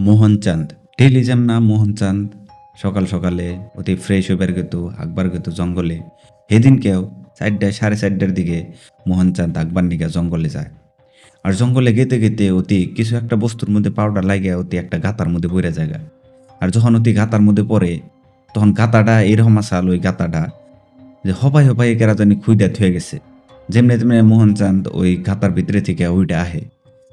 মোহনচাঁদ। টেলিজাম না মোহনচাঁদ। সকাল সকালে অতি ফ্রেশ হয়ে বের গেত, আকবার গেত জঙ্গলে। সেদিনকেও চারটায়, সাড়ে চারটার দিকে মোহনচাঁদ আকবার নিকে জঙ্গলে যায়। আর জঙ্গলে গেতে গেতে অতি কিছু একটা বস্তুর মধ্যে পাউডার লাগে অতি একটা গাতার মধ্যে বইরা জায়গা। আর যখন অতি গাতার মধ্যে পড়ে, তখন গাতাটা এরকম আসাল ওই গাতাটা যে হবাই হবাই কেরা জানি খুইদা থয়ে গেছে। যেমনি তেমনি মোহনচাঁদ ওই গাতার ভিতরে থেকে ওইটা আহে।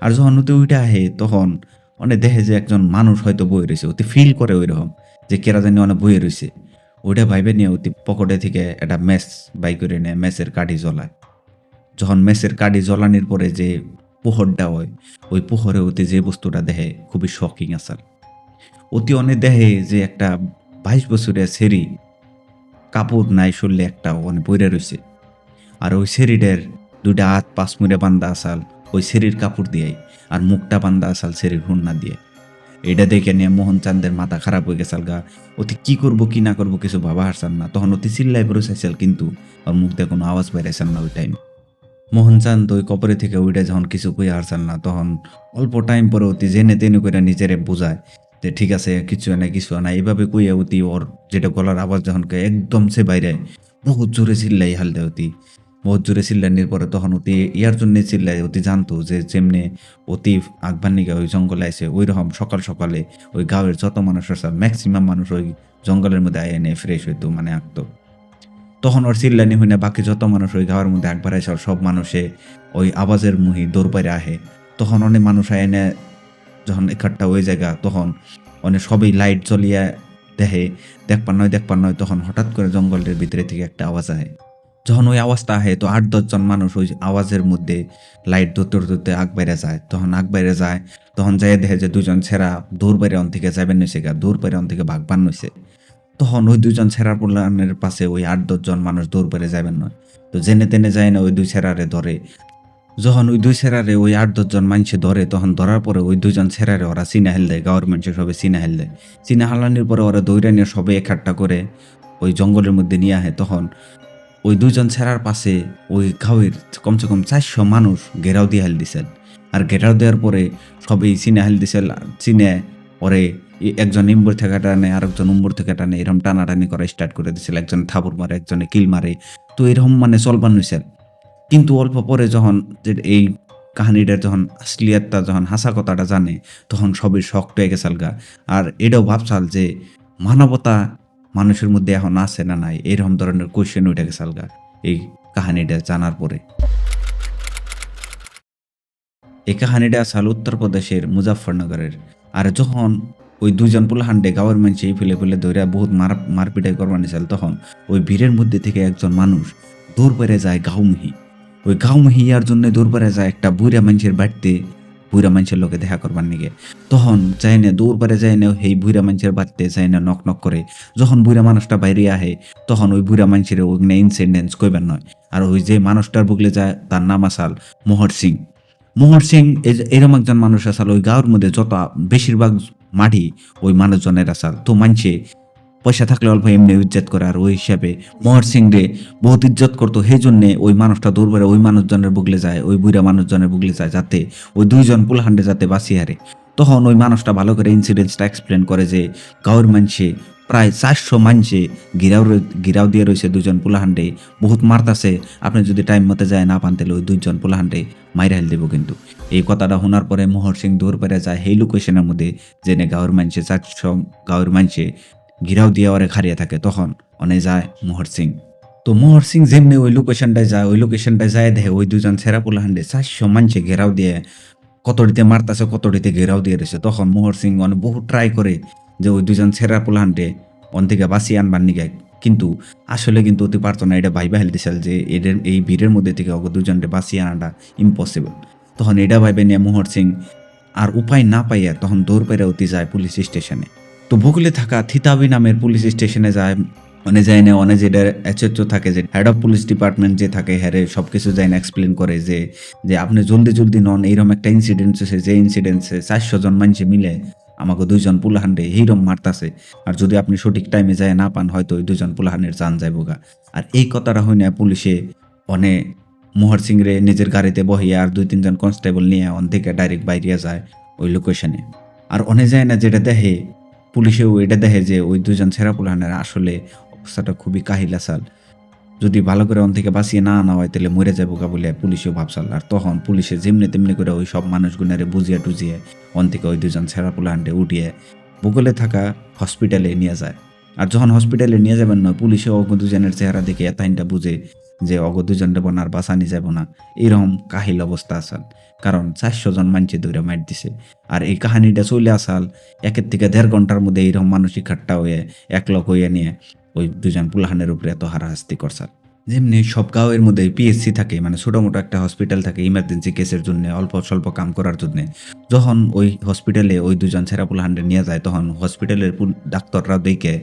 আর যখন ওতে ওইটা আহে, তখন অনেক দেখে যে একজন মানুষ হয়তো বয়ে রয়েছে, অতি ফিল করে ওই রকম যে কেরা জানি অনেক বয়ে রয়েছে। ওইটা ভাইবে নিয়ে অতি পকেটে থেকে একটা মেস বাই করে নেয় মেসের কাঠি জ্বলায়। যখন মেসের কাঠি জ্বলানির পরে যে পোহরটা হয়, ওই পোহরে অতি যে বস্তুটা দেখে খুবই শকিং আসার অতি অনেক দেখে যে একটা বাইশ বছরের সেরি কাপড় নাই শুনলে একটা অনেক বইরে রয়েছে। আর ওই সেরিডের দুইটা হাত পাঁচ মুড়ে বান্দা আসাল ওই সেরির কাপড় দিয়াই আর মুখটা বান্দা আসাল সেরির হুন্না দিয়ে। এটা দেখে নিয়ে মোহন চাঁদের মাথা খারাপ হয়ে গেছাল গা। অতি কি করব, কি না করব কিছু ভাবা হারসান না। তখন অতি চিল্লাই পড়ে চাইছিল কিন্তু ওর মুখ দিয়ে কোনো আওয়াজ বেরাইছেন না ওই টাইম। মোহনচাঁদ ওই কপরে থেকে ওইটা যখন কিছু কই হারছেন না, তখন অল্প টাইম পরে অতি জেনে তেনে করে নিজেরে বোঝায় যে ঠিক আছে, কিছু না কিছু না এইভাবে কইয়া অতি ওর যেটা গলার আওয়াজ যখন একদম সে বাইরে বহুত জোরে চিল্লাই হাল দেয় অতি। বহুত জোরে চিল্লানির পরে তখন অতি ইয়ার জন্য চিল্লাই অতি জানতো যে যেমনি অতি আগবান্নিকা ওই জঙ্গলে আসে ওই রকম সকাল সকালে ওই গাঁয়ের যত মানুষ আছে ম্যাক্সিমাম মানুষ ওই জঙ্গলের মধ্যে আয় এনে ফ্রেশ হইতো মানে আঁকতো। তখন ওর চিল্লানি হই না, বাকি যত মানুষ ওই গাঁয়ের মধ্যে একবার আসে সব মানুষে ওই আওয়াজের মুহি দৌড় পাইরে আহে। তখন অনেক মানুষ আয় এনে যখন একাট্টা ওই জায়গা, তখন অনেক সবই লাইট জ্বলিয়ে দেখে দেখপার নয় দেখপার নয়, তখন হঠাৎ করে জঙ্গলের ভিতরে থেকে একটা আওয়াজ আহে। যখন ওই আওয়াজটা আহে, তো আট দশজন মানুষ ওই আওয়াজের মধ্যে লাইট ধরতে ধরতে আগ বাইরে যায়। তখন আগ বাইরে যায়, তখন যাই দেখে যে দুজন ছেঁড়া দৌড় বাইরে অন থেকে যাবেন নইছে গা দৌড় বাইরে অন থেকে ভাগবান নইছে তখন ওই দুজন ছেঁড়া পোলানের পাশে ওই আট দশজন মানুষ দৌড় বাইরে যাবেন নয় তো জেনে তেনে যায় না ওই দুই ছেঁড়ারে ধরে। যখন ওই দুই ছেঁড়ারে ওই আট দশজন মানুষে ধরে, তখন ধরার পরে ওই দুজন ছেঁড়ারে ওরা চিনা হেল দেয় গাঁয়ের মানুষের সবে চিনা হেল দেয়। চিনা হালানির পরে ওরা দৌড়া নিয়ে সবে একাট্টা করে ওই জঙ্গলের মধ্যে নিয়ে আহে। তখন ওই দুজন ছেঁড়ার পাশে ওই গাঁয়ের কমসে কম চারশো মানুষ ঘেরাও দিয়ে হেল দিছেন। আর ঘেরাও দেওয়ার পরে সবই চিনে হেল দিছিল চিনে পরে একজন ইম্বর থেকে টানে, আরেকজন উম্বর থেকে টানে এরকম টানাটানি করা স্টার্ট করে দিছিল। একজন থাবুর মারে, একজনে কিল মারে। তো এরকম মানে চলবান হয়েছে কিন্তু অল্প পরে যখন যে এই কাহিনীটার যখন আসলিয়াতটা যখন হাসা কথাটা জানে, তখন সবই শখ পেয়ে গেছাল গা আর এটাও ভাবছাল যে মানবতা মানুষের মধ্যে এখন আছে না নাই? এরকম ধরনের কোয়েশ্চেন উঠে গেছাল গা এই কাহিনীটা জানার পরে। এই কাহিনীটা আসাল উত্তরপ্রদেশের মুজাফরনগরের আর যখন ওই দুজন পোলাহান্ডে গাঁয়ের মানুষ এই ফেলে ফেলে ধরে বহুত মার মারপিটাই করবার নিয়েছিল তখন ওই ভিড়ের মধ্যে থেকে একজন মানুষ দৌড় পেরে যায় গাঁওমুহি। ওই গাঁওমুহি ইয়ার জন্য দৌড় পেরে যায় একটা বুড়া মানুষের বাড়িতে বুড়া মানুষের লোকে দেখা করবার নিগে। তখন যাই না দৌড় পেরে যায় না সেই বুড়া মানুষের বাড়িতে যাই না নক নক করে। যখন বুড়া মানুষটা বাইরে আহে, তখন ওই বুড়া মানুষের ওখানে ইনসিডেন্স কইবার নয়। আর ওই যে মানুষটার বুকলে যায়, তার নাম আসাল মোহর সিং। মোহর সিং এরম একজন মানুষ আসাল, ওই গাঁয়ের মধ্যে যত বেশিরভাগ মাটি ওই মানুষজনের আসাল। তো মানছে পয়সা থাকলে অল্প এমনি ইজ্জত করে, আর ওই হিসাবে মোহর সিং রে বহুত ইজ্জত করতো। সেই জন্যে ওই মানুষটা দূর করে ওই মানুষজনের বুগলে যায়, ওই বুড়া মানুষজনের বুগলে যায়, যাতে ওই দুইজন পুলহান্ডে যাতে বাঁচি হারে। তখন ওই মানুষটা ভালো করে ইনসিডেন্টসটা এক্সপ্লেন করে যে গাঁয়ের মানুষে প্রায় চারশো মানুষে গিরাও গিরাও দিয়ে রয়েছে দুজন পুলাহান্ডে বহুত মারতাছে, আপনি যদি টাইম মতে যায় না পান, তাহলে ওই দুইজন পুলাহান্ডে মাইরা হেল দেবো কিন্তু। এই কথাটা শোনার পরে মোহর সিং দূর পেরে যায়, সেই লোকেশনের মধ্যে জেনে গাঁয়ের মানুষে, চারশো গাঁয়ের মানুষে গিরাও দিয়ে ওরে খারিয়ে থাকে, তখন অনে যায় মোহর সিং। তো মোহর সিং যেমনি ওই লোকেশনটায় যায়, ওই লোকেশনটায় যায় দেখে ওই দুজন ছেঁড়া পুলাহান্ডে চারশো মানুষে ঘেরাও দিয়ে, কতটিতে মারতাছে, কতটিতে ঘেরাও দিয়ে রয়েছে তখন মোহর সিং অনেক বহু ট্রাই করে যে ওই দুজন ছেঁড়া পুলাহান্ডে অন থেকে বাঁচিয়ে আনবার নিগে। কিন্তু আসলে কিন্তু অতি পারতো না, এটা ভাইবা হেলতেছিল যে এদের এই ভিড়ের মধ্যে থেকে ওকে দুজনকে বাঁচিয়ে আনাটা ইম্পসিবল তখন এটা ভাইবে নিয়ে মোহর সিং আর উপায় না পাইয়া তখন দৌড় পেরে অতি যায় পুলিশ স্টেশনে। তো ভূগোলে থাকা থিতাবি নামের পুলিশ স্টেশনে যায় মানে যায় না, অনেক যেটা এচএচও থাকে, যে হেড অফ পুলিশ ডিপার্টমেন্ট যে থাকে হ্যারে সব কিছু যায় না এক্সপ্লেন করে যে যে আপনি জলদি জলদি নন, এইরকম একটা ইনসিডেন্ট হয়েছে যে ইনসিডেন্টসে চারশো জন মানুষে মিলে আমাকে দুইজন পুলাহান্ডে এইরকম মারতাছে। আর যদি আপনি সঠিক টাইমে যায় না পান, হয়তো ওই দুজন পুলাহানের যান যাইব গা। আর এই কথাটা হয় না পুলিশে অনেক মোহর সিং রে নিজের গাড়িতে বহিয়া আর দুই তিনজন কনস্টেবল নিয়ে অন ডাইরেক্ট বাইরিয়া যায় ওই লোকেশনে আর অনেক যায় না যেটা দেখে পুলিশেও এটা দেখে যে ওই দুজন ছেঁড়া পুলাহানের আসলে অবস্থাটা খুবই কাহিলাসাল যদি ভালো করে অন থেকে বাঁচিয়ে না আনা হয়, তাহলে মরে যাব কা বলে পুলিশেও ভাবসাল। আর তখন পুলিশে যেমনি তেমনি করে ওই সব মানুষগুনারে বুঝিয়ে টুজিয়ে অন থেকে ওই দুজন ছেঁড়া পুলাহানটে উঠিয়ে ভূগোলে থাকা হসপিটালে নিয়ে যায়। আর যখন হসপিটালে নিয়ে যাবেন না পুলিশে অগ দুজনের চেহারা দেখে এতাইনটা বুঝে যে অগ দুজন দেব না বাঁচানি যাব না, এরকম কাহিল অবস্থা আসাল। কারণ চারশো জন মানছে দৌড়ে মার দিছে। আর এই কাহিনীটা চলে আসাল একের থেকে দেড় ঘণ্টার মধ্যে এইরকম মানসিক খাট্টা হয়ে একলক হয়ে নিয়ে ওই দুজন পুলাহানের উপরে এত হারাহাস্তি করছাল। যেমনি সব গাঁয়ের মধ্যে পিএসসি থাকে মানে ছোটো মোটো একটা হসপিটাল থাকে ইমার্জেন্সি কেসের জন্য, অল্প স্বল্প কাম করার জন্য। যখন ওই হসপিটালে ওই দুজন ছেঁড়া পুলাহান্ডে নিয়ে যায়, তখন হসপিটালের ডাক্তাররা দেখে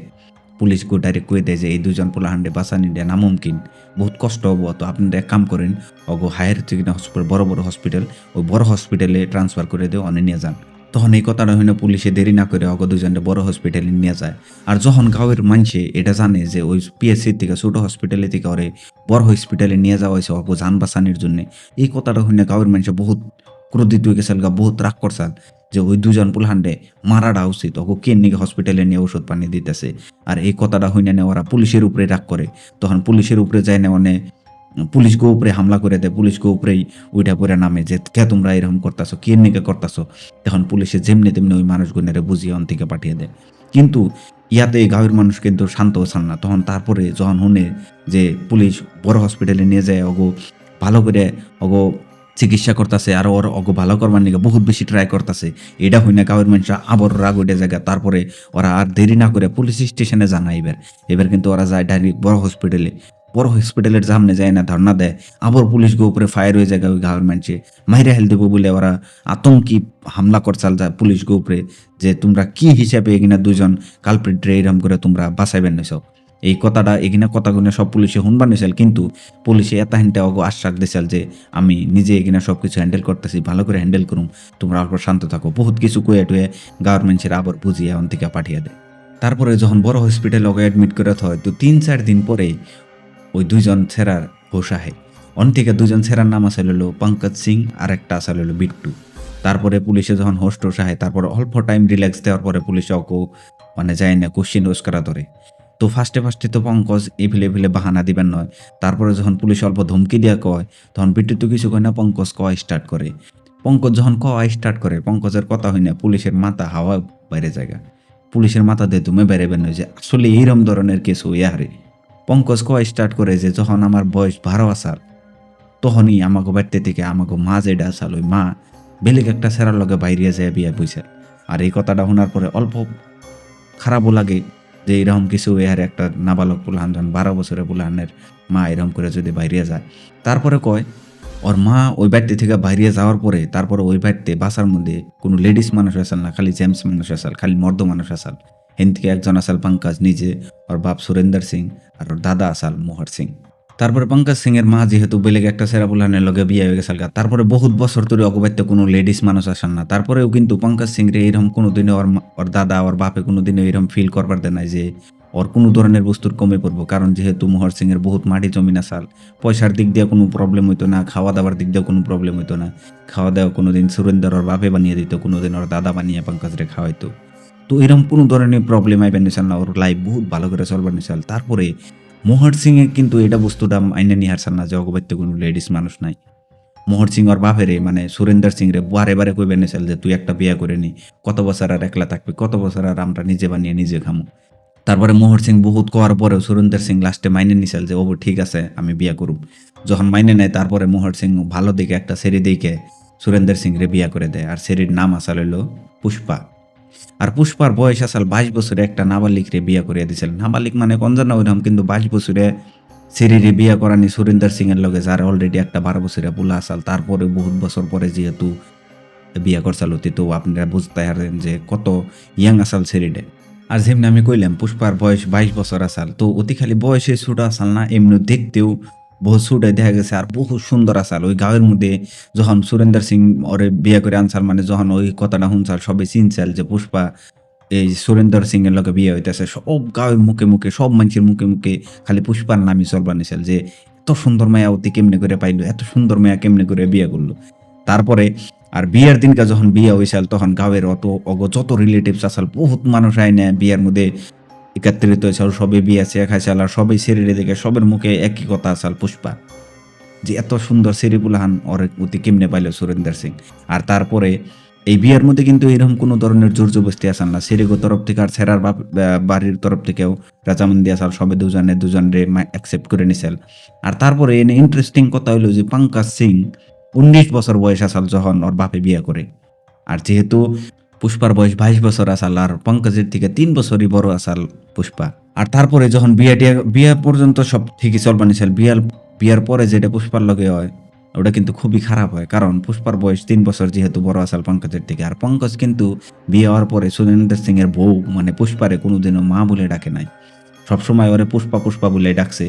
পুলিশকে ডাইরেক্ট কয়ে দেয় যে, এই দুজন পোলাহান্ডে বাঁচানি দেয় নামুমকিন। বহুত কষ্ট হব তো আপনারা এক কাম করেন, অগো হায়ার চিকিৎসা হসপিটাল, বড় বড় হসপিটাল, ওই বড় হসপিটালে ট্রান্সফার করে দিয়ে অনে নিয়ে যান। তখন এই কথাটা হইনা পুলিশে দেরি না করে অগ দুজনটা বড় হসপিটালে নিয়ে যায়। আর যখন গাঁয়ের মানুষে এটা জানে যে, ওই পিএসসি থেকে, ছোট হসপিটালে থেকে ওরে বড় হসপিটালে নিয়ে যাওয়া হয়েছে অগ যান বাঁচানির জন্য। এই কথাটা হইনা গাঁয়ের মানুষে বহুত ক্রোধিত হয়ে গেছিল গা বহুত রাগ করছাল যে ওই দুজন পুলহান্ডে মারাটা উচিত ওকে কে নিয়ে হসপিটালে নিয়ে ওষুধ পানি দিতেছে? আর এই কথাটা হইনা নিয়ে ওরা পুলিশের উপরে রাগ করে। তখন পুলিশের উপরে যায় না মানে পুলিশকে উপরে হামলা করে দেয়। পুলিশকে উপরেই ওইটা পরে নামে যে, কে তোমরা এরকম করতেছো? কে নিকে করতেছো? তখন পুলিশে যেমনি তেমনি ওই মানুষগুনেরে বুঝিয়ে অন থেকে পাঠিয়ে দেয়। কিন্তু ইয়াতে এই গাঁয়ের মানুষ কিন্তু শান্ত হচ্ছেন না। তখন তারপরে যখন শুনে যে পুলিশ বড় হসপিটালে নিয়ে যায়, ওগো ভালো করে ওগো চিকিৎসা করতেছে, আর ওর অগো ভালো করবার নিকে বহুত বেশি ট্রাই করতেছে। এটা হই না গাঁয়ের মানুষরা আবার রাগ উঠে জায়গা, তারপরে ওরা আর দেরি না করে পুলিশ স্টেশনে জানা এবার এবার কিন্তু ওরা যায় ডাইরেক্ট বড় হসপিটালে বড় হসপিটালের সামনে যায় না, ধর্ণা দেয়। আবার পুলিশকে উপরে ফায়ার হয়ে যায় ওই গাঁয়ের মানুষে মাইরে হেল দেবো বলে ওরা আতঙ্কি হামলা করছাল যায় পুলিশকে উপরে, যে তোমরা কি হিসাবে এখানে দুজন কালপ্রিটরে এরম করে তোমরা বাঁচাইবেন না সব এই কথাটা এখানে কথাগুলো সব পুলিশে শুনবার নিছিল কিন্তু পুলিশে এত হিনটা অগো আশ্বাস দিছিল যে আমি নিজে এখানে সব কিছু হ্যান্ডেল করতেছি, ভালো করে হ্যান্ডেল করুম, তোমরা অল্প শান্ত থাকো। বহুত কিছু কুয়ে টুয়ে গার্মেন্টসের আবার বুঝিয়ে অন থেকে পাঠিয়ে দেয়। তারপরে যখন বড় হসপিটালে ওকে অ্যাডমিট করে হয় তো তিন চার দিন পরে ওই দুইজন ছেঁড়ার হোশ আহে। অন থেকে দুজন ছেঁড়ার নাম আসলে হলো পঙ্কজ সিং, আর একটা আসলে হলো বিট্টু। তারপরে পুলিশে যখন হোস্ট টোস আহে, তারপরে অল্প টাইম রিল্যাক্স দেওয়ার পরে পুলিশে অকো মানে যায় না কোশ্চিন ওস করা ধরে। তো ফার্স্টে ফার্স্টে তো পঙ্কজ ফেলে ফেলে বাহানা দিবেন নয়। তারপরে যখন পুলিশ অল্প ধমকি দিয়া কয়, তখন বিট্টু তো কিছু কয় না, পঙ্কজ কয় স্টার্ট করে। পঙ্কজ যখন কয় স্টার্ট করে, পঙ্কজের কথা হয় না, পুলিশের মাথা হাওয়া বাইরে জায়গা। পুলিশের মাথা দিয়ে তুমি বেড়েবেন না যে আসলে এইরকম ধরনের কেস হইয়া হারে পঙ্কজ কয় স্টার্ট করে যে যখন আমার বয়স বারো আসার, তখনই আমাকে বাড়তে থেকে আমাকে মা যেটা আসাল ওই মা বেলেগ একটা সেরার লগে বাইরে যায় বিয়া বইছে। আর এই কথাটা শোনার পরে অল্প খারাপও লাগে। যে এরকম কিছু এর একটা নাবালক পুলহান, যখন বারো বছরের পুলহানের মা এরকম করে যদি বাইরে যায়, তারপরে কয়, ওর মা ওই বাড়িতে থেকে বাইরে যাওয়ার পরে, তারপরে ওই বাড়িতে বাসার মধ্যে কোনো লেডিস মানুষ আসাল না, খালি জেমস মানুষ আসাল খালি মর্দ মানুষ আসাল হেন থেকে একজন আসাল পঙ্কাজ, নিজে ওর বাপ সুরেন্দর সিং আর ওর দাদা আসাল মোহর সিং। তারপরে পঙ্কজ সিং এর মা যেহেতু বেলেগ একটা সেরা বুলানের লগে বিয়ে হয়ে গেছিল তারপরে বহুত বছর ধরে অগবাইতে কোনো লেডিস মানুষ আসেন না। তারপরেও কিন্তু পঙ্কজ সিং রে এরকম কোনোদিনও ওর ওর দাদা, ওর বাপে কোনোদিনও এরকম ফিল করবার দেয় নাই যে ওর কোনো ধরনের বস্তুর কমে পড়ব। কারণ যেহেতু মোহর এর বহুত মাটি জমিন আসাল পয়সার দিক দিয়ে কোনো প্রবলেম হইতো না খাওয়া দাওয়ার দিক দিয়ে কোনো প্রবলেম হইতো না। খাওয়া দাওয়া কোনোদিন সুরেন্দর ওর বাপে বানিয়ে দিত, কোনোদিন ওর দাদা বানিয়ে পঙ্কজ রে খাওয়াইতো। তো এরকম কোনো ধরনের প্রবলেম আইবেন না ওর লাইফ বহুত ভালো করে চলবার নিশাল তারপরে মোহর সিং এ কিন্তু এটা বস্তুটা আইনে নিয়ে হারসাল না যে অগবাইতে কোনো লেডিস মানুষ নাই। মোহর সিং ওর বাপেরে মানে সুরেন্দর সিং রে বারে বারে কইবেন নিশাল যে তুই একটা বিয়া করে নি, কত বছর আর একলা থাকবি, কত বছর আর আমরা নিজে বানিয়ে নিজে খামু। তারপরে মোহর সিং বহুত কোয়ার পরেও সুরেন্দর সিং লাস্টে মাইনে নিছিল যে ও ঠিক আছে, আমি বিয়া করুম। যখন মাইনে নেয়, তারপরে মোহর সিং ভালো দিকে একটা সেরি দিকে সুরেন্দর সিং রে বিয়া করে দেয়। আর সেরির নাম আসল হইল পুষ্পা। আর পুষ্পার বয়স আসাল বাইশ বছরে একটা নাবালিক রে বিয়া করিয়া দিছিল নাবালিক মানে কোন জানা ওইরকম, কিন্তু বাইশ বছরে সেরিরে বিয়া করানি সুরেন্দর সিং এর লগে, যার অলরেডি একটা বারো বছরে বুলা আসাল তারপরে বহুত বছর পরে যেহেতু বিয়া করছাল তো আপনারা বুঝতে পারেন যে কত ইয়াং আসাল সেরিডে আর যেমনি আমি কইলাম, পুষ্পার বয়স বাইশ বছর আসাল তো অতি খালি বয়সে ছোট আসাল না, এমনি দেখতেও বহু ছোটে দেখা গেছে আর বহু সুন্দর আসাল ওই গাঁয়ের মধ্যে যখন সুরেন্দর সিং ওরে বিয়ে করে আনসাল মানে যখন ওই কথাটা শুনছাল সবাই চিনছাল যে পুষ্পা, এই সুরেন্দর সিং এর লগে বিয়ে হইতেছে, সব গাঁয়ের মুখে মুখে, সব মানুষের মুখে মুখে খালি পুষ্পার নামই চলবার নিছিল যে এত সুন্দর মায়া অতি কেমনে করে পাইলো, এত সুন্দর মায়া কেমনে করে বিয়ে করল। তারপরে আর বিয়ের দিনকে যখন বিয়ে হয়েছিল তখন গাঁয়ের অত অগ, যত রিলেটিভস আসল, বহুত মানুষ আইনে বিয়ের মধ্যে একত্রিত হয়েছিল সবে বিয়ে চেয়ে খাইছিল আর সবাই সিরিরে দেখে সবের মুখে একই কথা আসাল পুষ্পা। যে এত সুন্দর সিরিপুলাহান ওর অতি কেমনে পাইল সুরেন্দ্র সিং? আর তারপরে এই বিয়ের মধ্যে কিন্তু এরকম কোনো ধরনের জোর জবস্তি আসান না। সিরিগো তরফ থেকে আর সেরার বাড়ির তরফ থেকেও রাজামন্দি আসাল সবে দুজনে দুজনে অ্যাকসেপ্ট করে নিছেল আর তারপরে এনে ইন্টারেস্টিং কথা হইল যে পঙ্কজ সিং উনিশ বছর বয়স আসাল যখন ওর বাপে বিয়ে করে। আর যেহেতু পুষ্পার বয়স বাইশ বছর আসাল আর পঙ্কজের থেকে তিন বছরই বড় আসাল পুষ্পা। আর তারপরে যখন বিয়ে টিয়ে, বিয়ে পর্যন্ত সব ঠিকই চলবা নিছিল বিয়ার বিয়ার পরে যেটা পুষ্পার লগে হয়, ওটা কিন্তু খুবই খারাপ হয়, কারণ পুষ্পার বয়স তিন বছর যেহেতু বড় আসাল পঙ্কজের থেকে। আর পঙ্কজ কিন্তু বিয়ে হওয়ার পরে সুরেন্দ্র সিং এর বউ মানে পুষ্পারে কোনোদিনও মা বলে ডাকে নাই। সবসময় ওরে পুষ্পা পুষ্পা বলে ডাকছে।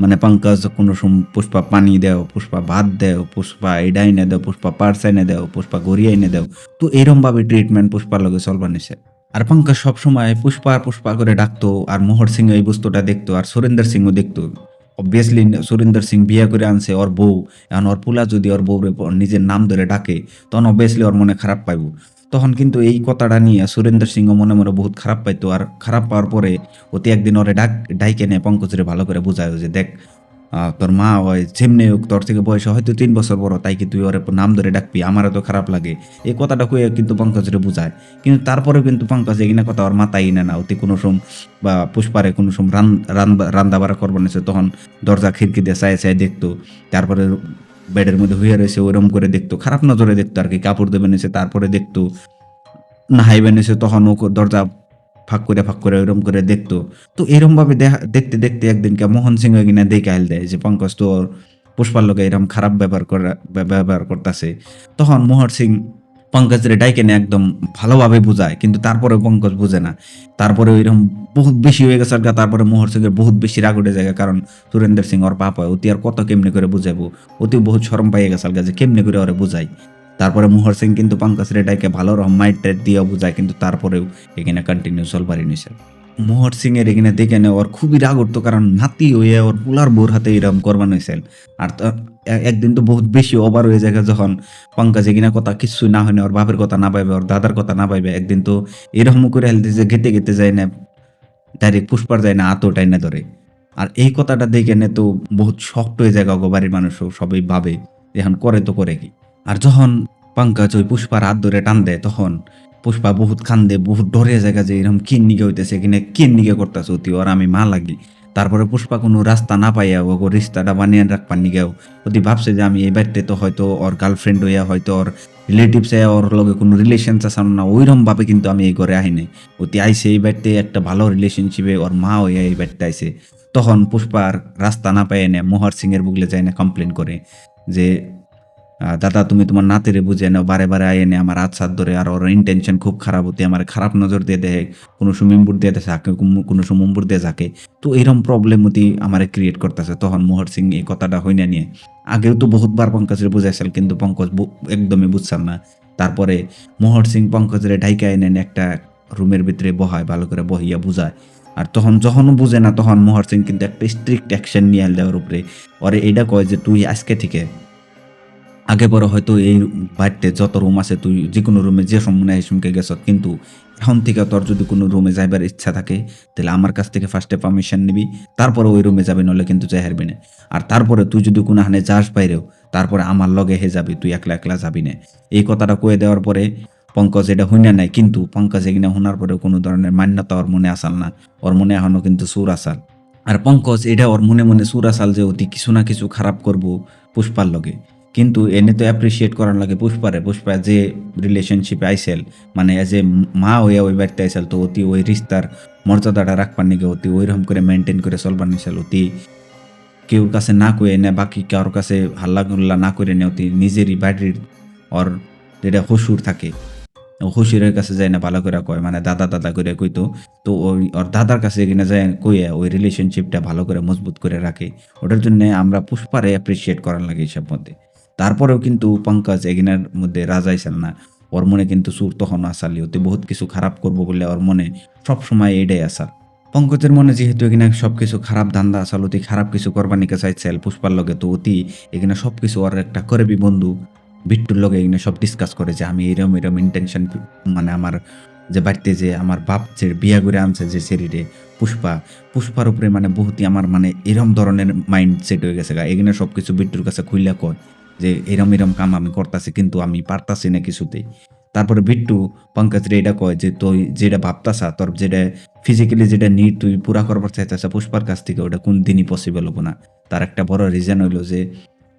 মানে পঙ্কজ কোনো পুষ্পা পানি দেও, পুষ্পা ভাত দেও, পুষ্পা এটা এনে দেও, পুষ্পা পার্স এনে দেও, পুষ্পা গড়িয়া এনে দেও। তো এরম ভাবে ট্রিটমেন্ট পুষ্পার লগে চলবা নিছে আর পঙ্কজ সবসময় পুষ্পা আর পুষ্পা করে ডাকতো, আর মোহর সিং এই বস্তুটা দেখতো, আর সুরেন্দ্র সিংও দেখতো। অবভিয়াসলি সুরেন্দ্র সিং বিয়ে করে আনছে ওর বউ, এখন ওর পুলা যদি ওর বউরে নিজের নাম ধরে ডাকে, তখন অবভিয়াসলি ওর মনে খারাপ পাইব। তখন কিন্তু এই কথাটা নিয়ে সুরেন্দ্র সিংও মনে মনে বহুত খারাপ পাইতো। আর খারাপ পাওয়ার পরে অতি একদিন ওরে ডাক, ডাইকে নিয়ে পঙ্কজরে ভালো করে বুঝায় যে, দেখ তোর মা হয় যেমনি হোক তোর থেকে বয়স হয়তো তিন বছর বড়, তাই কি তুই ওর নাম ধরে ডাকবি? আমারও তো খারাপ লাগে। এই কথাটা কয়ে কিন্তু পঙ্কজরে বুঝায়। কিন্তু তারপরেও কিন্তু পঙ্কজ এগিনা কথা ওর মাথায় ইনে না, অতি কোনো সম বা পুষ্পারে কোনো সম রান রান্না বাড়া করব নিছে তখন দরজা খিড়কি দিয়ে চায় চায় দেখতো। তারপরে বেডের মধ্যে হয়ে রয়েছে, ওরম করে দেখতো। খারাপ নজরে দেখতো আর কি, কাপড় দেবে নিছে, তারপরে দেখতো নাহাই বেনেছে তখন ও দরজা ফাঁক করে ফাঁক করে ওরম করে দেখতো। তো এরম ভাবে দেখা- দেখতে দেখতে একদিনকে মোহন সিং কিনা দেখে আইল দেয় যে, পঙ্কজ তো পুষ্পার লোকে এরম খারাপ ব্যবহার করা, ব্যবহার করতেছে। তখন মোহন সিং পঙ্কজের ডাইকে নিয়ে একদম ভালোভাবে বুঝায়, কিন্তু তারপরে পঙ্কজ বুঝে না। তারপরে ওইরকম বহুত বেশি হয়ে গেছে আর তারপরে মোহর সিংয়ের বহুত বেশি রাগ উঠে যায়, কারণ সুরেন্দ্র সিং ওর পাপ হয়, অতি আর কত কেমনে করে বুঝাবো অতি বহুত শরম পাইয়ে গেছে আর যে কেমনি করে ওরে বুঝাই তারপরে মোহর সিং কিন্তু পঙ্কজ রেডাইকে ভালো রকম মাইট টাইট দিয়ে বুঝায়, কিন্তু তারপরেও এখানে কন্টিনিউ চলবারই নিছে। মোহর সিং এর এখানে দেখে নে ওর খুবই রাগ উঠতো, কারণ নাতি হয়ে ওর পুলার বোর হাতে এরকম করবান আর একদিন তো বহুত বেশি ওভার হয়ে যায় যখন পঙ্কজ এগিনা কথা কিছু না হয় না, ওর বাপের কথা না পাইবে ওর দাদার কথা না পাইবে একদিন তো এরকম করে হেলতে যে গেতে গেতে যায় না ডাইরেক্ট পুষ্পার যায় না, আতো টাইনা ধরে। আর এই কথাটা দেখে নে তো বহুত শক্ত হয়ে যায় গো বাড়ির মানুষও, সবাই ভাবে, এখন করে তো করে কি। আর যখন পঙ্কজ ওই পুষ্পার হাত ধরে টান দেয়, তখন পুষ্পা বহুত কান্দে, বহুত ডরে জায়গা যে এরকম কিন নিগে হইতেছে কিনে কিন নিগে করতেছে অতি, ওর আমি মা লাগি। তারপরে পুষ্পা কোনো রাস্তা না পাইয়া ওগো রিস্তাটা বানিয়ে রাখবার নিগেও অতি ভাবছে যে আমি এই বাড়িতে তো হয়তো ওর গার্লফ্রেন্ড হইয়া হয়তো ওর রিলেটিভস ওর লগে কোনো রিলেশন চাচান না, ওইরমভাবে কিন্তু আমি এই ঘরে আহি নাই। অতি আইসে এই বাড়িতে একটা ভালো রিলেশনশিপে ওর মা হইয়া এই বাড়িতে আইসে তখন পুষ্পার রাস্তা না পাইয়া নেয় মোহর সিংয়ের বুগলে যায় না কমপ্লেন করে যে দাদা, তুমি তোমার নাতিরে বুঝে নাও, বারে বারে আয় এনে আমার হাত সাত ধরে, আর ওর ইন্টেনশন খুব খারাপ হতে আমার খারাপ নজর দিয়ে দেয়, কোনো সময় ইম্বুর দিয়ে থাকে কোনো সময় দিয়ে থাকে তো এরকম প্রবলেম অতি আমার ক্রিয়েট করতেছে তখন মোহর সিং এই কথাটা হইনা নিয়ে। আগেও তো বহুতবার পঙ্কজের বুঝাইছিল, কিন্তু পঙ্কজ একদমই বুঝছেন না। তারপরে মোহর সিং পঙ্কজের ঢাইকা এনে একটা রুমের ভিতরে বহায়, ভালো করে বহিয়া বুঝায়। আর তখন যখনও বুঝে না, তখন মোহর সিং কিন্তু একটা স্ট্রিক্ট অ্যাকশন নিয়ে দেওয়ার উপরে। ওরে এইটা কয় যে, তুই আজকে থেকে আগে পরে হয়তো এই বাড়িতে যত রুম আছে, তুই যে কোনো রুমে যে সময় সুমকে গেছ, কিন্তু এখন থেকে তোর যদি কোনো রুমে যাইবার ইচ্ছা থাকে, তাহলে আমার কাছ থেকে ফার্স্টে পারমিশন নিবি, তারপরে ওই রুমে যাবি নলে কিন্তু যাই হারবি না। আর তারপরে তুই যদি কোনো হানে যাস বাইরেও, তারপরে আমার লগে হে যাবি, তুই একলা একলা যাবি না। এই কথাটা কয়ে দেওয়ার পরে পঙ্কজ এটা শুনে নাই, কিন্তু পঙ্কজ এগিনা শোনার পরে কোনো ধরনের মান্যতা ওর মনে আসাল না, ওর মনে এখনও কিন্তু সুর আসাল। আর পঙ্কজ এটা ওর মনে মনে সুর আসাল যে, অতি কিছু না কিছু খারাপ করব পুষ্পার লগে। কিন্তু এনে তো অ্যাপ্রিসিয়েট করার লাগে পুষ্পারে। পুষ্পা যে রিলেশনশিপে আইসেল মানে এজ এ মা হইয়া ওই বাড়িতে আইসেল, তো অতি ওই রিস্তার মর্যাদাটা রাখবার নিগে অতি ওইরকম করে মেনটেন করে চলবার নিছিল অতি কেউ কাছে না কয়ে নে, বাকি কারোর কাছে হাল্লা গুল্লা না করে নে, অতি নিজেরই বাড়ির ওর যেটা হসুর থাকে হসুরের কাছে যায় না ভালো করে কয় মানে দাদা দাদা করে কইতো, তো ওই ওর দাদার কাছে কিনা যায় কইয়া ওই রিলেশনশিপটা ভালো করে মজবুত করে রাখে, ওটার জন্য আমরা পুষ্পারে অ্যাপ্রিসিয়েট করার লাগে এইসব মধ্যে। তারপরেও কিন্তু পঙ্কজ এগিনার মধ্যে রাজাইছিল না। ওর মনে কিন্তু সুর তখন আসালি, ওতে বহুত কিছু খারাপ করব বলে ওর মনে সবসময় এটাই আসার পঙ্কজের মনে যেহেতু এখানে সব কিছু খারাপ ধান্দা আসল অতি খারাপ কিছু করবার নিকে চাইছিল পুষ্পার লগে, তো অতি এখানে সব কিছু ওর একটা করবি বন্ধু বিট্টুর লগে এগুলো সব ডিসকাস করে যে আমি এরম এরম ইন্টেনশন মানে আমার যে বাড়িতে যে আমার বাপ যে বিয়া করে আনছে যে শরীরে পুষ্পা, পুষ্পার উপরে মানে বহুতই আমার মানে এরম ধরনের মাইন্ড সেট হয়ে গেছে গা। এগুলো সব কিছু বিট্টুর কাছে খুইলা কয় যে এরম এরম কাম আমি করতেছি, কিন্তু আমি পারতাছি না কিছুতেই। তারপরে বিট্টু পঙ্কজ রে এটা কয় যে, তুই যেটা ভাবতাসা তোর যেটা ফিজিক্যালি যেটা নিড তুই পুরা করবার চাইতেছ পুষ্পার কাছ থেকে, ওটা কোন দিনই পসিবল হব না। তার একটা বড় রিজন হইল যে,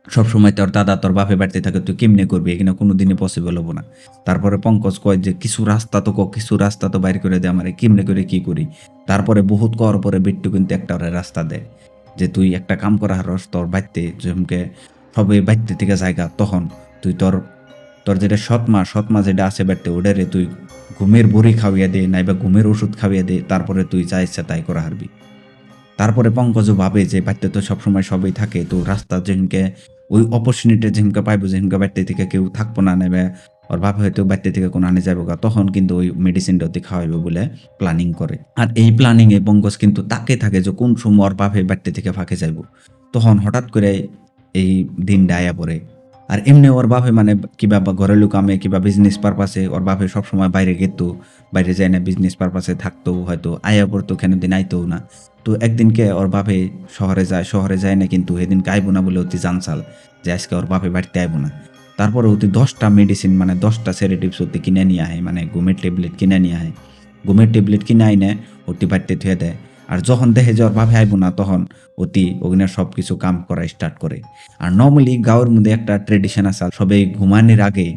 সবসময় তোর দাদা তোর বাপে বাড়িতে থাকে, তুই কেমনে করবি? এখানে কোনো দিনই পসিবল হব না। তারপরে পঙ্কজ কয় যে, কিছু রাস্তা তো ক, কিছু রাস্তা তো বাইর করে দে আমার, কেমনে করে কি করি? তারপরে বহুত কর পরে বিট্টু কিন্তু একটা রাস্তা দেয়, যে তুই একটা কাম করা হারস তোর বাড়িতে যেমকে সবে বাড়িতে থেকে জায়গা, তখন তুই তোর তোর যেটা সৎমা সৎমা যেটা আছে বাড়িতে ওটারে তুই ঘুমের বড়ি খাওয়াইয়া দে, নাইবা ঘুমের ওষুধ খাওয়াইয়া দে, তারপরে তুই যা ইচ্ছা তাই করা হারবি। তারপরে পঙ্কজও ভাবে যে বাড়িতে তো সবসময় সবই থাকে, তো রাস্তা যেদিনকে ওই অপরচুনিটি যেদিনকে পাইবো যেদিনকে বাড়িতে থেকে কেউ থাকব না নেবে ওর বাপ হয়তো বাড়িতে থেকে কোনো আনে যাব গা, তখন কিন্তু ওই মেডিসিনটা ওতে খাওয়াইবে বলে প্ল্যানিং করে। আর এই প্ল্যানিংয়ে পঙ্কজ কিন্তু তাকে থাকে যে কোন সময় ওর বাপে বাড়িতে থেকে ফাঁকে যাইব। তখন হঠাৎ করে এই দিনটা আয়া পড়ে। আর এমনি ওর বাপে মানে কিবা ঘরেলু কামে কিবা বিজনেস পারপাসে ওর বাপে সবসময় বাইরে গেত, বাইরে যায় না বিজনেস পারপাসে থাকতো হয়তো, আয়া পড়তো কেন দিন আইতো না। তো একদিনকে ওর বাপে শহরে যায় শহরে যায় না কিন্তু এদিনকে আইবো না বলে অতি জানসাল যে আজকে ওর বাপে বাড়িতে আইবো না। তারপরে অতি দশটা মেডিসিন মানে দশটা সেরেটিভস অতি কিনে নিয়ে আহে মানে ঘুমের ট্যাবলেট কিনে নিয়ে আহে। ঘুমের ট্যাবলেট কিনে আইনে, অতি বাড়িতে থুয়ে দেয়। আর যখন দেহে যে ওর বাপে আইবো না, তখন অতি ওখানে সব কিছু কাম করা স্টার্ট করে। আর নর্মালি গাঁয়ের মধ্যে একটা ট্রেডিশন আছে সবাই ঘুমানোর আগে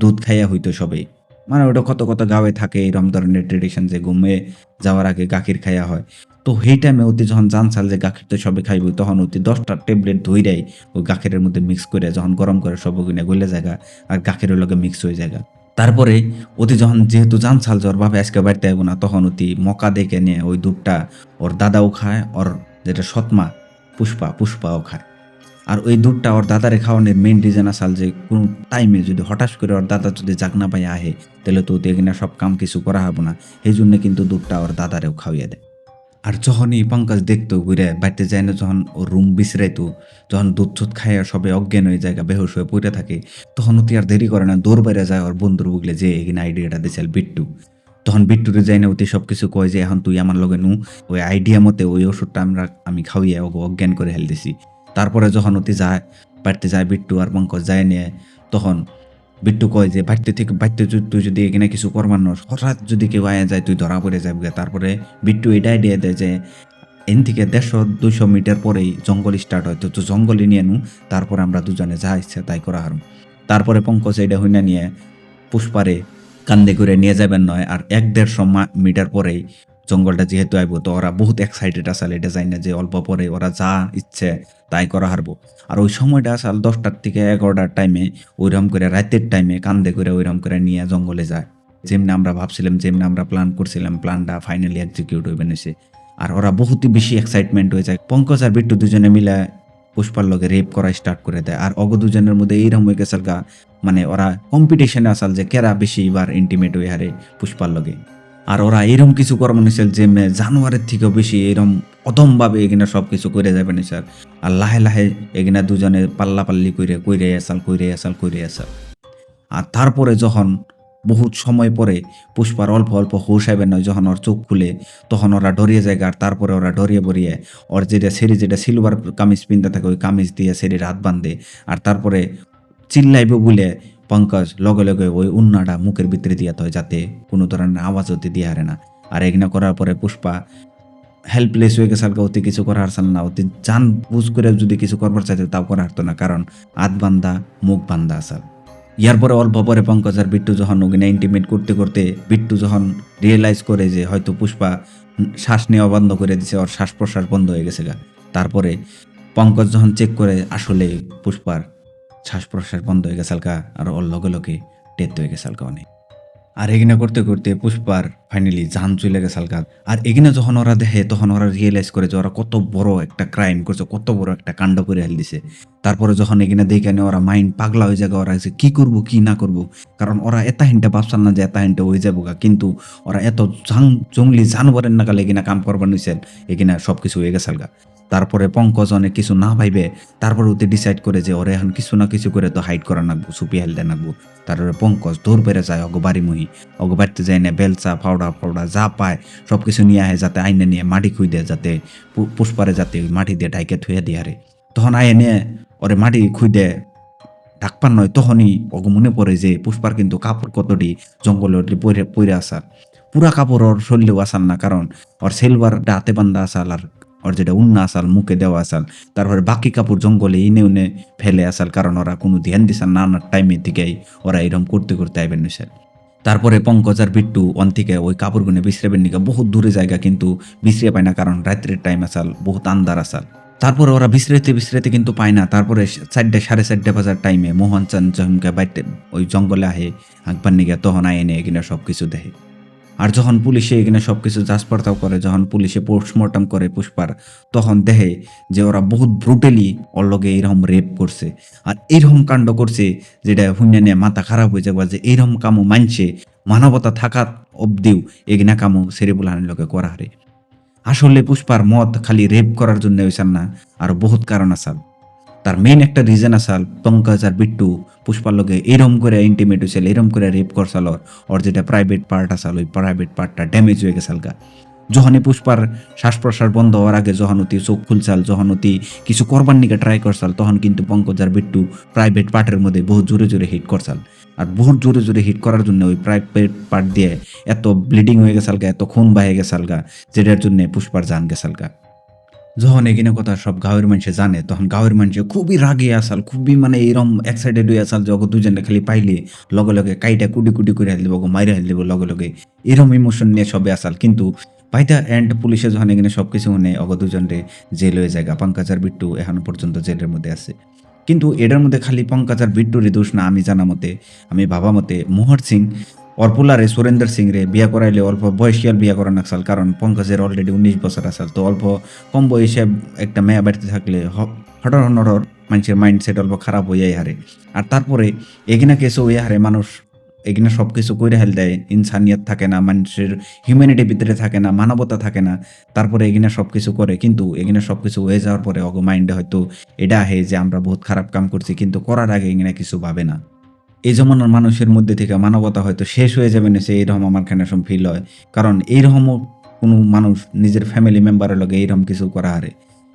দুধ খাইয়া হইতো সবাই মানে ওটা কত কত গাঁয়ে থাকে এরকম ধরনের ট্রেডিশন যে ঘুমে যাওয়ার আগে গাখির খাইয়া হয়। তো সেই টাইমে অতি যখন জানসাল যে গাখির তো সবে খাইব তখন অতি দশটা ট্যাবলেট ধইরাই ওই গাখিরের মধ্যে মিক্স করে যখন গরম করে সব ওখানে গলে জায়গা আর গাখিরের লগে মিক্স হয়ে জায়গা তারপরে অতি যখন যেহেতু জানসাল জ্বর ভাবে আজকে বাড়িতে আইব না, তখন অতি মকা দেখে নিয়ে ওই দুধটা ওর দাদাও খায়, ওর যেটা সৎমা, পুষ্পা, পুষ্পাও খায়। আর ওই দুধটা ওর দাদারে খাওয়ানোর মেন রিজন আসাল যে, কোনো টাইমে যদি হঠাৎ করে ওর দাদা যদি জাগনা পাই আহে, তাহলে তো এখানে সব কাম কিছু করা হবে না। সেই জন্য কিন্তু দুধটা ওর দাদারেও খাওয়াইয়া দেয়। আর যখনই পঙ্কজ দেখতো ঘুরে বাড়িতে যায় না, যখন ও রুম বিছরাইতো যখন দুধ ছুধ খাইয়া সবে অজ্ঞান হয়ে যায় বেহুশ হয়ে পড়ে থাকে, তখন অতি আর দেরি করে না, দৌড় বাইরে যায় ওর বন্ধুর বুগলে যে এখানে আইডিয়াটা দিয়েছিল বিট্টু। তখন বিট্টুরে যাই না, অতি সব কিছু কয় যে, এখন তুই আমার লগে নু। ওই আইডিয়া মতে ওই ওষুধটা আমরা, আমি খাওয়াইয়া ওকে অজ্ঞান করে হেল দিছি। তারপরে যখন অতি যায় বাড়িতে যায় বিট্টু আর পঙ্কজ যায় নিয়ে, তখন বিট্টু কয় যে বাড়িতে থেকে বাড়িতে তুই যদি এখানে কিছু করবার নস, হঠাৎ যদি কেউ আয়া যায়, তুই ধরা পড়ে যাবি। তারপরে বিট্টু এটা আইডিয়া দেয় যে, এন থেকে দেড়শো, দুইশো মিটার পরেই জঙ্গল স্টার্ট হয় তো জঙ্গলে নিয়ে নু তারপর আমরা দুজনে যা ইচ্ছা তাই করা হারুম তারপরে পঙ্কজ এটা হইনা নিয়ে পুষ্পারে কান্দে করে নিয়ে যাবেন নয়, আর এক দেড়শো মিটার পরেই জঙ্গলটা যেহেতু আইব, তো ওরা বহুত এক্সাইটেড আসাল এটা যাই না যে অল্প পরে ওরা যা ইচ্ছে তাই করা হারবো। আর ওই সময়টা আসাল দশটার থেকে এগারোটার টাইমে ওইরকম করে রাতের টাইমে কান্দে করে ওইরকম করে নিয়ে জঙ্গলে যায়। যেমনি আমরা ভাবছিলাম, যেমনি আমরা প্ল্যান করছিলাম প্ল্যানটা ফাইনালি এক্সিকিউট হইবে এসে আর ওরা বহুতই বেশি এক্সাইটমেন্ট হয়ে যায়। পঙ্কজ আর বিট্টু দুজনে মিলে পুষ্পার লগে রেপ করা স্টার্ট করে দেয়। আর অগ দুজনের মধ্যে এইরকম হয়ে গেছে মানে ওরা কম্পিটিশনে আসাল যে কেরা বেশি এবার ইন্টিমেট হয়ে হারে পুষ্পার লগে। আর ওরা এরম কিছু কর্ম নিছিল যে জানুয়ারির থেকেও বেশি এরম অদমভাবে এখানে সব কিছু করে যাবে না স্যার। আর লাহে লাহে এখানে দুজনে পাল্লা পাল্লি কইরে কইরে আসাল কইরে আসাল কইরে আসাল আর তারপরে যখন বহুত সময় পরে পুষ্পার অল্প অল্প হুশ আইবে নয় যখন ওর চোখ খুলে, তখন ওরা ডরিয়ে যায় আর তারপরে ওরা ডরিয়ে বরিয়ে ওর যেটা সেরি যেটা সিলভার কামিজ পিনতে থাকে, ওই কামিজ দিয়ে সেরির হাত বাঁধে। আর তারপরে চিল্লাইবে বলে পঙ্কজ লগে লগে ওই উন্নাটা মুখের ভিতরে দিয়া হয় যাতে কোনো ধরনের আওয়াজ হতে দিয়ে হারে না। আর এগুলো করার পরে পুষ্পা হেল্পলেস হয়ে গেছে আলকা অতি কিছু করার হারসাল না। অতি জান বুঝ করে যদি কিছু করবার চাইতে তাও করা হারতো না, কারণ হাত বান্ধা মুখ বান্ধা আসাল। ইয়ার পরে অল্প পরে পঙ্কজ আর বিট্টু যখন ওখানে ইন্টিমেট করতে করতে বিট্টু যখন রিয়েলাইজ করে যে হয়তো পুষ্পা শ্বাস নেওয়া বন্ধ করে দিছে, ওর শ্বাস প্রশ্বাস বন্ধ হয়ে গেছে গা। তারপরে পঙ্কজ যখন চেক করে আসলে পুষ্পার শ্বাস প্রশ্বাস বন্ধ হয়ে গেছে হালকা আর ওর লগে লগে ডেথ হয়ে গেছে হালকা অনেক। আর এগিনা করতে করতে পুষ্পার ফাইনালি জান চলে গেছে হালকা আর এগিনা যখন ওরা দেখে, তখন ওরা রিয়েলাইজ করে যে ওরা কত বড় একটা ক্রাইম করছে, কত বড় একটা কাণ্ড করে হেল দিছে তারপরে যখন এগিনা দেখে নেয় ওরা মাইন্ড পাগলা হয়ে যাবে ওরা যে কি করব, কি না করব। কারণ ওরা এত হিনটা ভাবছাল না যে এত হিনটা হয়ে যাব কিন্তু ওরা এত জাং জঙ্গলি জানোয়ারের নাগালে এগিনা কাম করবার নিছেন এগিনা সব কিছু হয়ে গেছে হালকা তারপরে পঙ্কজ অনেক কিছু না ভাইবে, তারপরে ওতে ডিসাইড করে যে, ওরে, এখন কিছু না কিছু করে তো হাইড করা নাকবো সুপি হেলতে নাকবো তারপরে পঙ্কজ দৌড় পেরে যায় অগো বাড়ি মহি অগো যায় না, বেলচা ফাউডা ফাউডা যা পায় সব কিছু নিয়ে আহে যাতে, আইনে নিয়ে মাটি খুই দেয় যাতে পুষ্পারে যাতে মাটি দিয়ে ঢাইকে থুয়ে দিয়ে আরে। তখন আয় নিয়ে ওরে মাটি খুই দেয় ডাকপার নয়, তখনই অগো মনে পড়ে যে, পুষ্পার কিন্তু কাপড় কতটি জঙ্গলে পরে পরে আসার। পুরা কাপড় ওর শরীরেও আসাল না, কারণ ওর সিলভারটা হাতে বান্ধা আসাল আর ওর যেটা উন্না আসাল, মুখে দেওয়া আসাল, তারপরে বাকি কাপড় জঙ্গলে ইনে উনে ফেলে আসাল, কারণ ওরা কোনো ধ্যান দিসাল না না টাইমের দিকেই ওরা এরকম করতে করতে আইবেন নিসাল তারপরে পঙ্কজ আর বিট্টু অন থেকে ওই কাপড়গুনে বিশ্রাবেন নিকা বহুত দূরে জায়গা কিন্তু বিশ্রে পায় না, কারণ রাত্রের টাইম আসাল, বহুত আন্দার আসাল। তারপরে ওরা বিশ্রাইতে বিশ্রাইতে কিন্তু পায় না, তারপরে চারটে, সাড়ে চারটে বাজার টাইমে মোহন চান জমকে বাইতে ওই জঙ্গলে আহে আঁকবার নিগে তখন আয় এনে এখানে সব কিছু দেখে। আর যখন পুলিশে এখানে সব কিছু যাচপড়তাও করে, যখন পুলিশে পোস্টমর্টম করে পুষ্পার, তখন দেখে যে ওরা বহুত ব্রুটালি ওর লগে এইরকম রেপ করছে। আর এইরকম কাণ্ড করছে যেটা হুইনা নিয়ে মাথা খারাপ হয়ে যাবে যে এইরকম কামও মানছে, মানবতা থাকা অবধিও এগিনা কামও সেরেবুল হানির লোকে করা হারে। আসলে পুষ্পার মত খালি রেপ করার জন্য হয়েছেন না, আর বহুত কারণ আসাল তার মেইন একটা রিজন আসাল পঙ্কজ আর বিট্টু পুষ্পার এরম করে ইন্টিমেট হয়েছিল এরম করে রেপ করছাল ওর যেটা প্রাইভেট পার্ট আসাল ওই প্রাইভেট পার্টটা ড্যামেজ হয়ে গেছাল গা যখনই পুষ্পার শ্বাস প্রশ্বাস বন্ধ হওয়ার আগে যখন অতি চোখ খুলছাল, যখন অতি কিছু করবার নিকে ট্রাই করছাল, তখন কিন্তু পঙ্কজ আর বিট্টু প্রাইভেট পার্টের মধ্যে বহু জোরে জোরে হিট করছাল। আর বহুত জোরে জোরে হিট করার জন্য ওই প্রাইভেট পার্ট দিয়ে এত ব্লিডিং হয়ে গেছাল গা এত খুন বাহে গেছাল গা যেটার জন্য পুষ্পার জান গেছাল গা যখন এখানে কথা সব গাঁয়ের মানুষে জানে, তখন গাঁয়ের মানুষে খুবই রাগে আসাল, খুবই মানে এরম এক্সাইটেড হয়ে আসাল যে ওকে দুজনে খালি পাইলে লগে লগে কাইটা কুটি কুটি করে হেল দিব মাইরে হেল দিব লগে লগে। এরম ইমোশন নিয়ে সবে আসাল। কিন্তু দ্য এন্ড পুলিশে যখন এখানে সব কিছু শুনে অগ দুজনরে জেল হয়ে যায় পঙ্কাজার বিট্টু এখনও পর্যন্ত জেলের মধ্যে আছে। কিন্তু এটার মধ্যে খালি পঙ্কাজার বিট্টুরই দোষ না, আমি জানা মতে, আমি ভাবা মতে, মোহর সিং অর্পুলারে সুরেন্দ্র সিং রে বিয়া করাইলে অল্প বয়সিয়াল বিয়া করা নাকসাল কারণ পঙ্কজের অলরেডি উনিশ বছর আসাল। তো অল্প কম বয়সে একটা মেয়ে বাড়িতে থাকলে হঠর হনরর মানুষের মাইন্ডসেট অল্প খারাপ হয়ে হারে। আর তারপরে এগিনা কেসও হয়ে হারে, মানুষ এগিনা সব কিছু কইরে হেল দেয়, ইনসানিয়ত থাকে না, মানুষের হিউম্যানিটি ভিতরে থাকে না, মানবতা থাকে না। তারপরে এগিনা সব কিছু করে, কিন্তু এগিনা সব কিছু হয়ে যাওয়ার পরে অগ মাইন্ডে হয়তো এটা আহে যে আমরা বহুত খারাপ কাম করছি, কিন্তু করার আগে এগিনা কিছু ভাবে না। এই জমানার মানুষের মধ্যে থেকে মানবতা হয়তো শেষ হয়ে যাবে না, সে এইরকম আমার কেন ফিল হয়। কারণ এইরকমও কোনো মানুষ নিজের ফ্যামিলি মেম্বারের লগে এইরকম কিছু করা হারে।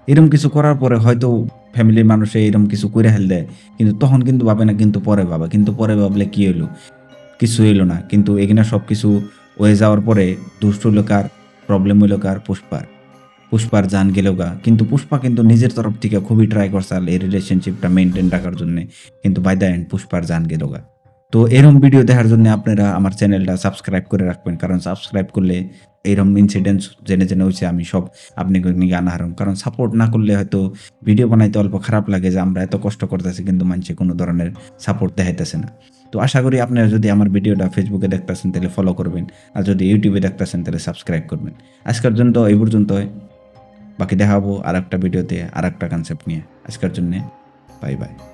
এরকম কিছু করার পরে হয়তো ফ্যামিলির মানুষে এরকম কিছু করে হেল দেয়। কিন্তু তখন কিন্তু ভাবে না, কিন্তু পরে ভাবে। কিন্তু পরে ভাবলে কি হইল? কিছু হইল না। কিন্তু এখানে সব কিছু হয়ে যাওয়ার পরে দুষ্ট হইল কার? প্রবলেম হইল কার? পুষ্পার। পুষ্পার জান গেল গা। কিন্তু পুষ্পা কিন্তু নিজের তরফ থেকে খুবই ট্রাই করছাল এই রিলেশনশিপটা মেনটেন রাখার জন্য। কিন্তু বাই দ্য এন্ড পুষ্পার জান গেল গা। তো এরকম ভিডিও দেখার জন্য আপনারা আমার চ্যানেলটা সাবস্ক্রাইব করে রাখবেন। কারণ সাবস্ক্রাইব করলে এইরকম ইনসিডেন্টস জেনে জেনে হয়েছে আমি সব আপনি আনা হারম। কারণ সাপোর্ট না করলে হয়তো ভিডিও বানাইতে অল্প খারাপ লাগে যে আমরা এত কষ্ট করতেছি কিন্তু মানুষে কোনো ধরনের সাপোর্ট দেখাইতেছে না। তো আশা করি আপনারা যদি আমার ভিডিওটা ফেসবুকে দেখতেছেন তাহলে ফলো করবেন। আর যদি ইউটিউবে দেখতেছেন তাহলে সাবস্ক্রাইব করবেন। আজকের জন্য এই পর্যন্ত বাকি দেখাবো আর একটা ভিডিওতে আর একটা কনসেপ্ট নিয়ে। আজকের জন্যে বাই বাই